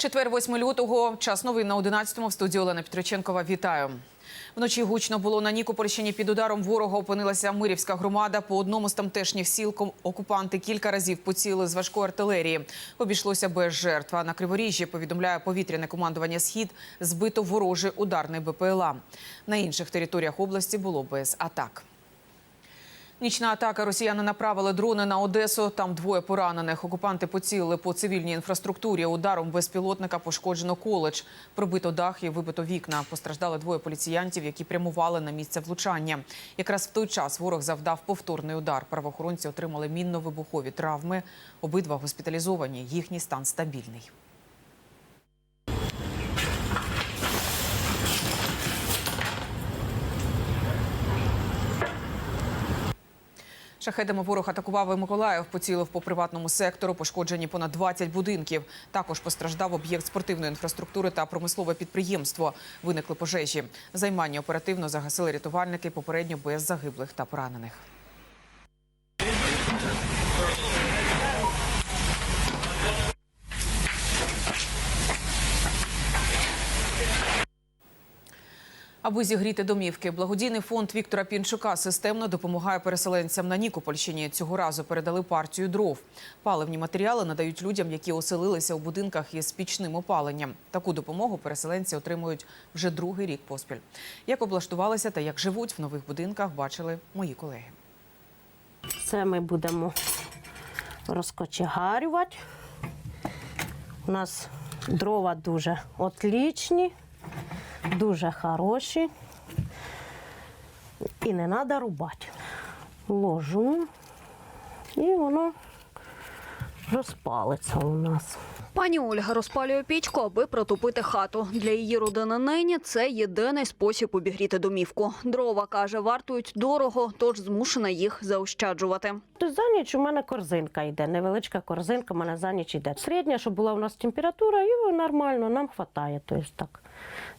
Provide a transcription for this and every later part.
Четвер, 8 лютого. Час новин на 11-му. В студії Олена Петриченкова. Вітаю. Вночі гучно було на Нікопольщині. Під ударом ворога опинилася Мирівська громада. По одному з тамтешніх сіл окупанти кілька разів поцілили з важкої артилерії. Обійшлося без жертв. А на Криворіжжі, повідомляє повітряне командування «Схід», збито ворожий ударний БПЛА. На інших територіях області було без атак. Нічна атака. Росіяни направили дрони на Одесу. Там двоє поранених. Окупанти поцілили по цивільній інфраструктурі. Ударом безпілотника пошкоджено коледж. Пробито дах і вибито вікна. Постраждали двоє поліціянтів, які прямували на місце влучання. Якраз в той час ворог завдав повторний удар. Правоохоронці отримали мінно-вибухові травми. Обидва госпіталізовані. Їхній стан стабільний. Шахедами ворог атакував і Миколаїв, поцілив по приватному сектору, пошкоджені понад 20 будинків. Також постраждав об'єкт спортивної інфраструктури та промислове підприємство. Виникли пожежі. Займання оперативно загасили рятувальники, попередньо без загиблих та поранених. Аби зігріти домівки, благодійний фонд Віктора Пінчука системно допомагає переселенцям на Нікопольщині. Цього разу передали партію дров. Паливні матеріали надають людям, які оселилися у будинках із пічним опаленням. Таку допомогу переселенці отримують вже другий рік поспіль. Як облаштувалися та як живуть в нових будинках, бачили мої колеги. Це ми будемо розкочегарювати. У нас дрова дуже отлічні, дуже хороші. І не треба рубати. Ложу і воно розпалиться у нас. Пані Ольга розпалює пічку, аби протопити хату. Для її родини нині це єдиний спосіб обігріти домівку. Дрова каже, вартують дорого, тож змушена їх заощаджувати. То за ніч у мене корзинка йде, невеличка корзинка, у мене за ніч йде. Середня, щоб була у нас температура, і нормально, нам вистачає. Тобто так.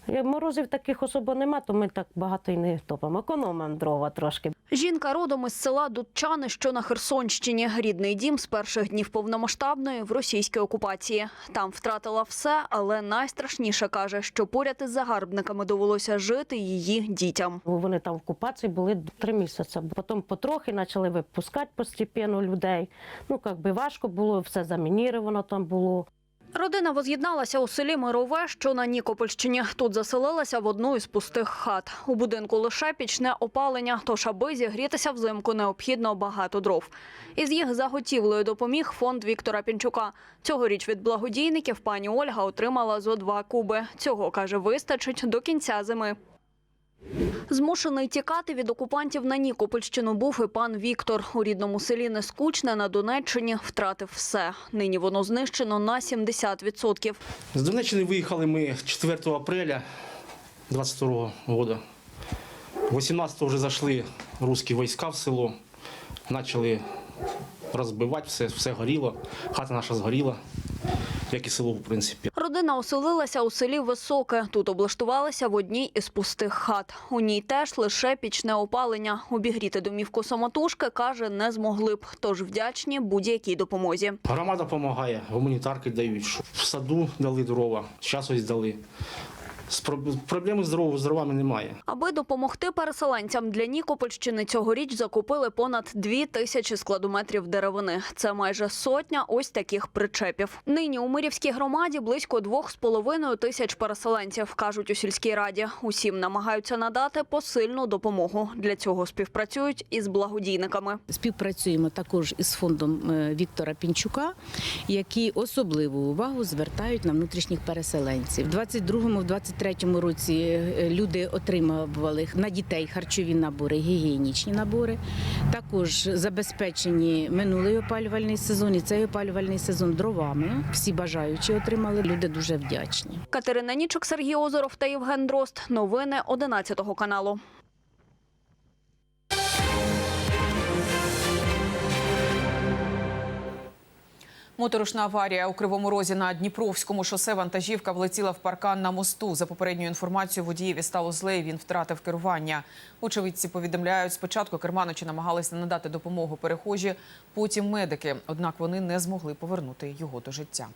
Морозів таких особо нема, то ми так багато і не топимо. Економимо дрова трошки. Жінка родом із села Дудчани, що на Херсонщині. Рідний дім з перших днів повномасштабної в російській окупації. Там втратила все, але найстрашніше каже, що поряд із загарбниками довелося жити її дітям. Вони там в окупації були три місяці. Потім потрохи почали випускати постепенно людей. Ну, як би важко було, все замініровано там було. Родина воз'єдналася у селі Мирове, що на Нікопольщині. Тут заселилася в одну із пустих хат. У будинку лише пічне опалення, тож аби зігрітися взимку необхідно багато дров. Із їх заготівлею допоміг фонд Віктора Пінчука. Цьогоріч від благодійників пані Ольга отримала зо два куби. Цього, каже, вистачить до кінця зими. Змушений тікати від окупантів на Нікопольщину був і пан Віктор. У рідному селі Нескучне на Донеччині втратив все. Нині воно знищено на 70%. З Донеччини виїхали ми 4 апреля 22 года. 18 вже зайшли русські війська в село, почали розбивати все, все горіло, хата наша згоріла, як і село, в принципі. Родина оселилася у селі Високе. Тут облаштувалася в одній із пустих хат. У ній теж лише пічне опалення. Обігріти домівку самотужки, каже, не змогли б. Тож вдячні будь-якій допомозі. Громада допомагає, гуманітарки дають. В саду дали дрова, зараз ось дали. Проблеми з з дровами немає. Аби допомогти переселенцям для Нікопольщини цьогоріч закупили понад дві тисячі складометрів деревини. Це майже сотня ось таких причепів. Нині у Мирівській громаді близько двох з половиною тисяч переселенців, кажуть у сільській раді. Усім намагаються надати посильну допомогу. Для цього співпрацюють із благодійниками. Співпрацюємо також із фондом е, Віктора Пінчука, які особливу увагу звертають на внутрішніх переселенців. У 22-му, в 23-му році е, люди отримували на дітей харчові набори, гігієнічні набори. Також забезпечені минулий опалювальний сезон і цей опалювальний сезон дровами. Всі бажаючі отримали. Люди дуже вдячні. Катерина Нічок, Сергій Озоров та Євген Дрозд. Новини 11 каналу. Моторошна аварія у Кривому Розі на Дніпровському шосе вантажівка влетіла в паркан на мосту. За попередньою інформацією, водієві стало зле, він втратив керування. Очевидці повідомляють, спочатку керманичі намагалися надати допомогу перехожі, потім медики. Однак вони не змогли повернути його до життя.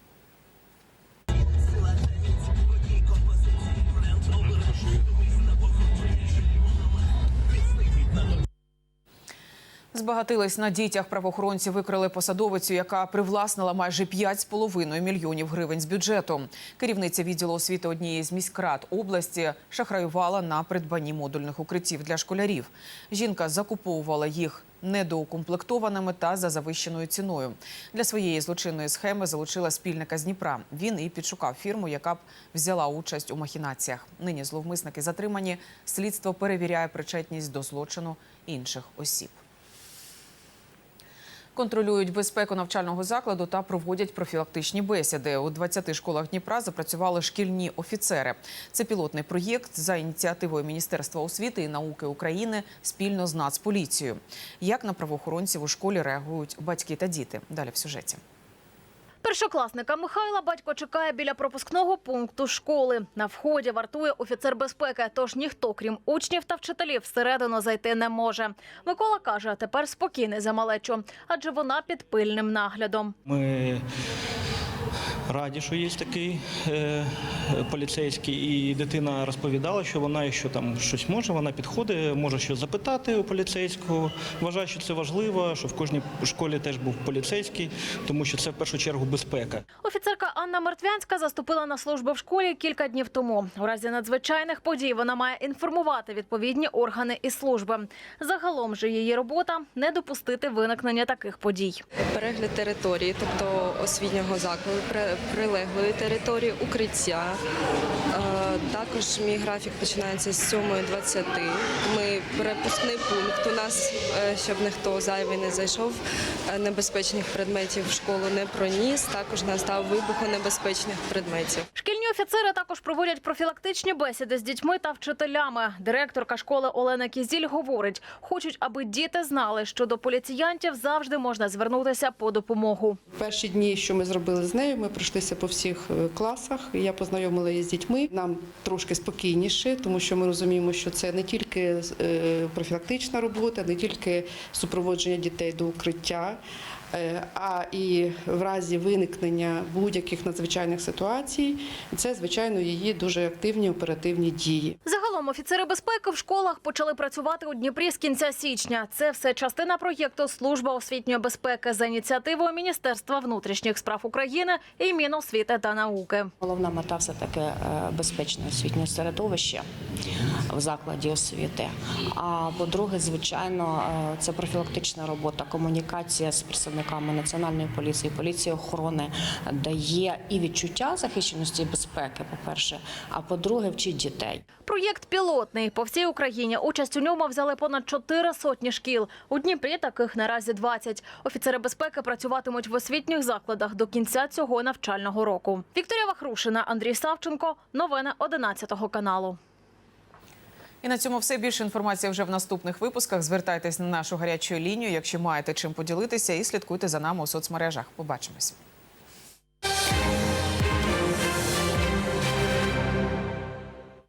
Збагатились на дітях. Правоохоронці викрили посадовицю, яка привласнила майже 5,5 мільйонів гривень з бюджету. Керівниця відділу освіти однієї з міськрад області шахраювала на придбанні модульних укриттів для школярів. Жінка закуповувала їх недоукомплектованими та за завищеною ціною. Для своєї злочинної схеми залучила спільника з Дніпра. Він і підшукав фірму, яка б взяла участь у махінаціях. Нині зловмисники затримані. Слідство перевіряє причетність до злочину інших осіб. Контролюють безпеку навчального закладу та проводять профілактичні бесіди. У 20 школах Дніпра запрацювали шкільні офіцери. Це пілотний проєкт за ініціативою Міністерства освіти і науки України спільно з Нацполіцією. Як на правоохоронців у школі реагують батьки та діти? Далі в сюжеті. Першокласника Михайла батько чекає біля пропускного пункту школи. На вході вартує офіцер безпеки, тож ніхто, крім учнів та вчителів, всередину зайти не може. Микола каже, тепер спокійний за малечу, адже вона під пильним наглядом. Ми раді, що є такий е, поліцейський, і дитина розповідала, що вона, якщо там щось може, вона підходить, може щось запитати у поліцейського. Вважаю, що це важливо, що в кожній школі теж був поліцейський, тому що це в першу чергу безпека. Офіцерка Анна Мартвянська заступила на службу в школі кілька днів тому. У разі надзвичайних подій вона має інформувати відповідні органи і служби. Загалом же її робота не допустити виникнення таких подій. перегляд території, тобто освітнього закладу, прилеглої території, укриття. Е, Також мій графік починається з 7.20. Ми перепускний пункт. У нас, е, щоб ніхто зайвий не зайшов, е, небезпечних предметів в школу не проніс. Також настав вибухонебезпечних предметів. Шкільні офіцери також проводять профілактичні бесіди з дітьми та вчителями. Директорка школи Олена Кізіль говорить, хочуть, аби діти знали, що до поліціянтів завжди можна звернутися по допомогу. Перші дні, що ми зробили з нею, ми пройшлися по всіх е, класах. Я познайомила її з дітьми. Нам трошки спокійніше, тому що ми розуміємо, що це не тільки е, профілактична робота, не тільки супроводження дітей до укриття. Е, А і в разі виникнення будь-яких надзвичайних ситуацій, це звичайно її дуже активні оперативні дії. Загалом офіцери безпеки в школах почали працювати у Дніпрі з кінця січня. Це все частина проєкту Служба освітньої безпеки за ініціативою Міністерства внутрішніх справ України і Міносвіти та науки. Головна мета все таки е, безпечне освітнє середовище в закладі освіти. А по-друге, звичайно, е, це профілактична робота, комунікація з представниками національної поліції, поліції охорони дає і відчуття захищеності і безпеки, по-перше, а по-друге, вчить дітей. Проєкт пілотний по всій Україні. Участь у ньому взяли понад чотири сотні шкіл. У Дніпрі таких наразі 20. Офіцери безпеки працюватимуть в освітніх закладах до кінця цього навчального року. Вікторія Вахрушина, Андрій Савченко. Новини 11 каналу. І на цьому все більше інформації вже в наступних випусках. Звертайтесь на нашу гарячу лінію, якщо маєте чим поділитися, і слідкуйте за нами у соцмережах. Побачимось.